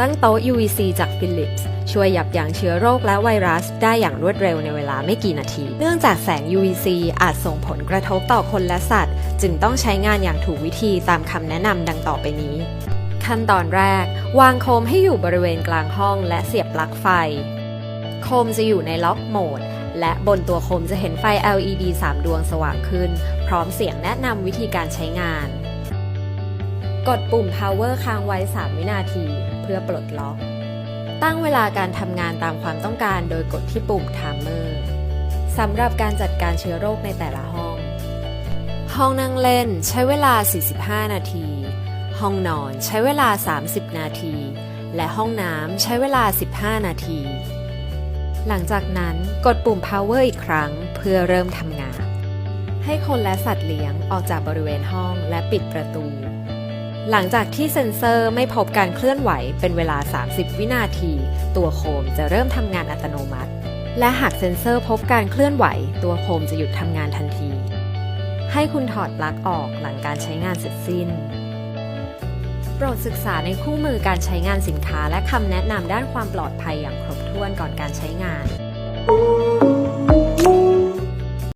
ตั้งโต๊ะ UVC จาก Philips ช่วยยับยั้งเชื้อโรคและไวรัส ได้อย่างรวดเร็วในเวลาไม่กี่นาที เนื่องจากแสง UVC อาจส่งผลกระทบต่อคนและสัตว์ จึงต้องใช้งานอย่างถูกวิธีตามคำแนะนำดังต่อไปนี้ ขั้นตอนแรก วางโคมให้อยู่บริเวณกลางห้องและเสียบปลั๊กไฟ โคมจะอยู่ในล็อกโหมดและบนตัวโคมจะเห็นไฟ LED 3 ดวงสว่างขึ้น พร้อมเสียงแนะนำวิธีการใช้งาน กดปุ่ม power ค้างไว้ 3 วินาที เพื่อปลดล็อก ตั้งเวลาการทำงานตามความต้องการโดยกดที่ปุ่ม timer สำหรับการจัดการเชื้อโรคในแต่ละห้อง ห้องนั่งเล่นใช้เวลา 45 นาที ห้องนอนใช้เวลา 30 นาที และห้องน้ำใช้เวลา 15 นาที หลังจากนั้นกดปุ่ม power อีกครั้งเพื่อเริ่มทำงาน ให้คนและสัตว์เลี้ยงออกจากบริเวณห้องและปิดประตู หลังจากที่เซ็นเซอร์ไม่พบการเคลื่อนไหวเป็นเวลา 30 วินาที ตัวโคมจะเริ่มทำงานอัตโนมัติ และหากเซ็นเซอร์พบการเคลื่อนไหว ตัวโคมจะหยุดทำงานทันที ให้คุณถอดปลั๊กออกหลังการใช้งานเสร็จสิ้น โปรดศึกษาในคู่มือการใช้งานสินค้าและคำแนะนำด้านความปลอดภัยอย่างครบถ้วนก่อนการใช้งาน